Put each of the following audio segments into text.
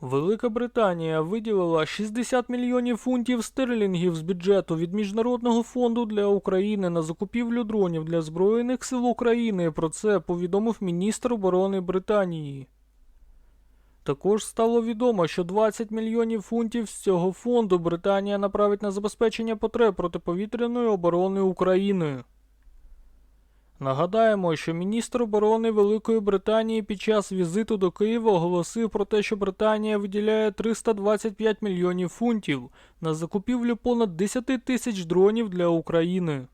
Велика Британія виділила 60 мільйонів фунтів стерлінгів з бюджету від Міжнародного фонду для України на закупівлю дронів для Збройних сил України. Про це повідомив міністр оборони Британії. Також стало відомо, що 20 мільйонів фунтів з цього фонду Британія направить на забезпечення потреб протиповітряної оборони України. Нагадаємо, що міністр оборони Великої Британії під час візиту до Києва оголосив про те, що Британія виділяє 325 мільйонів фунтів на закупівлю понад 10 тисяч дронів для України.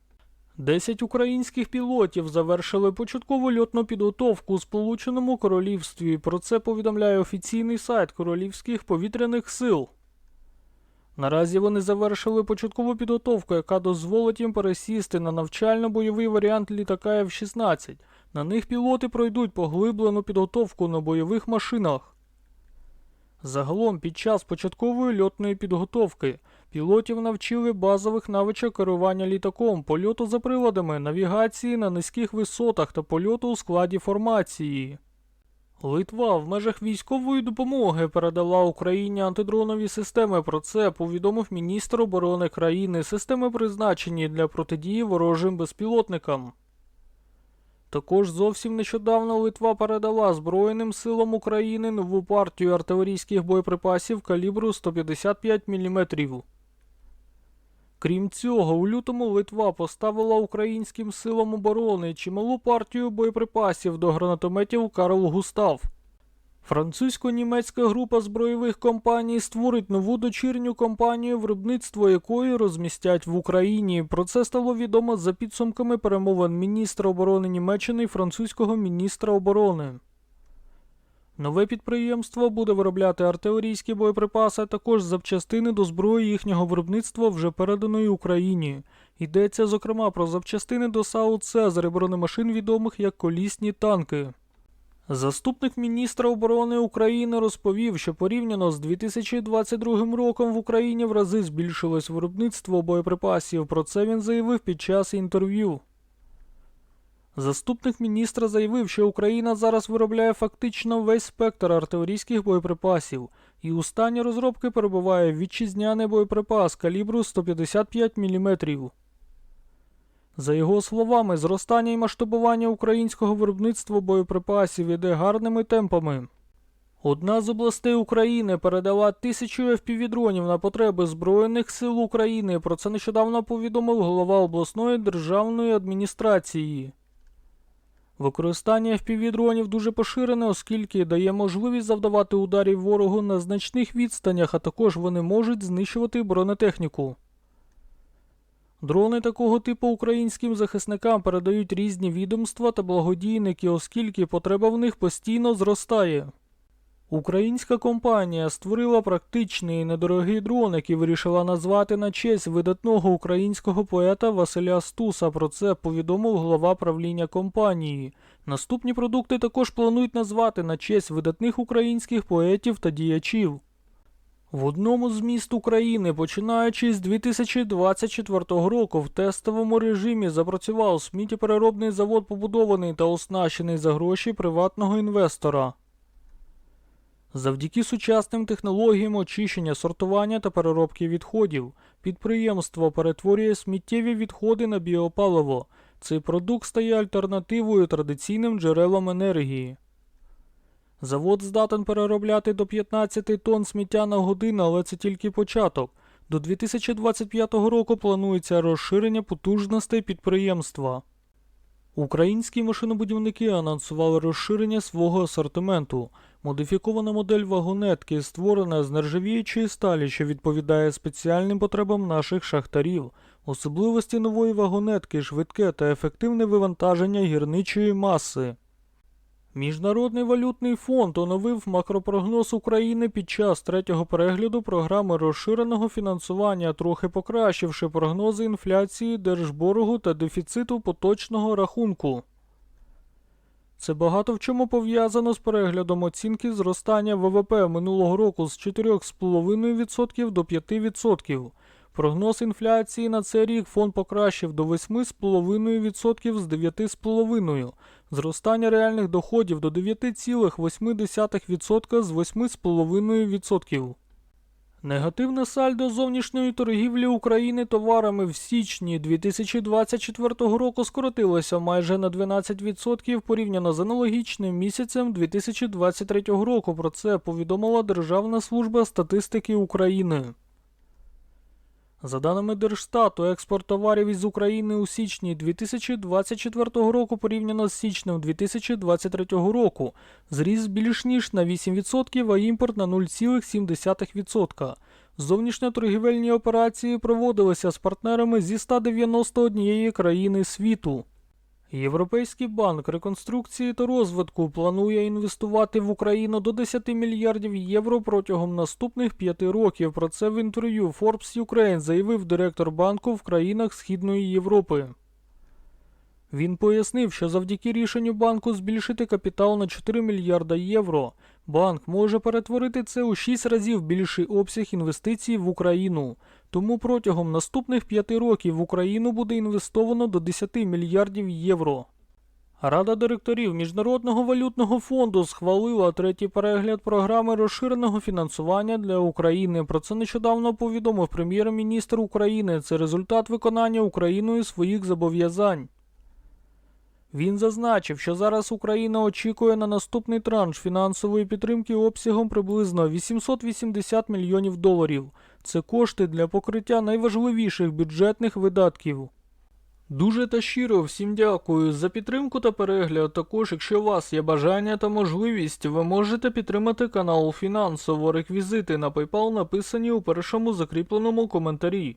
10 українських пілотів завершили початкову льотну підготовку у Сполученому Королівстві. Про це повідомляє офіційний сайт Королівських повітряних сил. Наразі вони завершили початкову підготовку, яка дозволить їм пересісти на навчально-бойовий варіант літака F-16. На них пілоти пройдуть поглиблену підготовку на бойових машинах. Загалом, під час початкової льотної підготовки пілотів навчили базових навичок керування літаком, польоту за приладами, навігації на низьких висотах та польоту у складі формації. Литва в межах військової допомоги передала Україні антидронові системи. Про це повідомив міністр оборони країни. Системи призначені для протидії ворожим безпілотникам. Також зовсім нещодавно Литва передала Збройним силам України нову партію артилерійських боєприпасів калібру 155 мм. Крім цього, у лютому Литва поставила українським силам оборони чималу партію боєприпасів до гранатометів Карл Густав. Французько-німецька група збройових компаній створить нову дочірню компанію, виробництво якої розмістять в Україні. Про це стало відомо за підсумками перемовин міністра оборони Німеччини і французького міністра оборони. Нове підприємство буде виробляти артилерійські боєприпаси, а також запчастини до зброї їхнього виробництва вже переданої Україні. Йдеться зокрема про запчастини до САУ «Цезарь» і бронемашин відомих як колісні танки. Заступник міністра оборони України розповів, що порівняно з 2022 роком в Україні в рази збільшилось виробництво боєприпасів. Про це він заявив під час інтерв'ю. Заступник міністра заявив, що Україна зараз виробляє фактично весь спектр артилерійських боєприпасів, і у стані розробки перебуває вітчизняний боєприпас калібру 155 мм. За його словами, зростання і масштабування українського виробництва боєприпасів іде гарними темпами. Одна з областей України передала тисячу FPV-дронів на потреби Збройних сил України. Про це нещодавно повідомив голова обласної державної адміністрації. Використання FPV-дронів дуже поширене, оскільки дає можливість завдавати ударів ворогу на значних відстанях, а також вони можуть знищувати бронетехніку. Дрони такого типу українським захисникам передають різні відомства та благодійники, оскільки потреба в них постійно зростає. Українська компанія створила практичний і недорогий дрон, який вирішила назвати на честь видатного українського поета Василя Стуса. Про це повідомив голова правління компанії. Наступні продукти також планують назвати на честь видатних українських поетів та діячів. В одному з міст України, починаючи з 2024 року, в тестовому режимі запрацював сміттєпереробний завод, побудований та оснащений за гроші приватного інвестора. Завдяки сучасним технологіям очищення, сортування та переробки відходів, підприємство перетворює сміттєві відходи на біопаливо. Цей продукт стає альтернативою традиційним джерелам енергії. Завод здатен переробляти до 15 тонн сміття на годину, але це тільки початок. До 2025 року планується розширення потужностей підприємства. Українські машинобудівники анонсували розширення свого асортименту. Модифікована модель вагонетки створена з нержавіючої сталі, що відповідає спеціальним потребам наших шахтарів. Особливості нової вагонетки швидке та ефективне вивантаження гірничої маси. Міжнародний валютний фонд оновив макропрогноз України під час третього перегляду програми розширеного фінансування, трохи покращивши прогнози інфляції, держборгу та дефіциту поточного рахунку. Це багато в чому пов'язано з переглядом оцінки зростання ВВП минулого року з 4,5% до 5%. Прогноз інфляції на цей рік фонд покращив до 8,5% з 9,5%. Зростання реальних доходів до 9,8% з 8,5%. Негативне сальдо зовнішньої торгівлі України товарами в січні 2024 року скоротилося майже на 12% порівняно з аналогічним місяцем 2023 року. Про це повідомила Державна служба статистики України. За даними Держстату, експорт товарів із України у січні 2024 року порівняно з січнем 2023 року зріс більш ніж на 8%, а імпорт на 0,7%. Зовнішньоторгівельні операції проводилися з партнерами зі 191 країни світу. Європейський банк реконструкції та розвитку планує інвестувати в Україну до 10 мільярдів євро протягом наступних п'яти років. Про це в інтерв'ю Forbes Ukraine заявив директор банку в країнах Східної Європи. Він пояснив, що завдяки рішенню банку збільшити капітал на 4 мільярда євро, банк може перетворити це у 6 разів більший обсяг інвестицій в Україну. Тому протягом наступних п'яти років в Україну буде інвестовано до 10 мільярдів євро. Рада директорів Міжнародного валютного фонду схвалила третій перегляд програми розширеного фінансування для України. Про це нещодавно повідомив прем'єр-міністр України. Це результат виконання Україною своїх зобов'язань. Він зазначив, що зараз Україна очікує на наступний транш фінансової підтримки обсягом приблизно 880 мільйонів доларів. Це кошти для покриття найважливіших бюджетних видатків. Дуже та щиро всім дякую за підтримку та перегляд. Також, якщо у вас є бажання та можливість, ви можете підтримати канал фінансово. Реквізити на PayPal написані у першому закріпленому коментарі.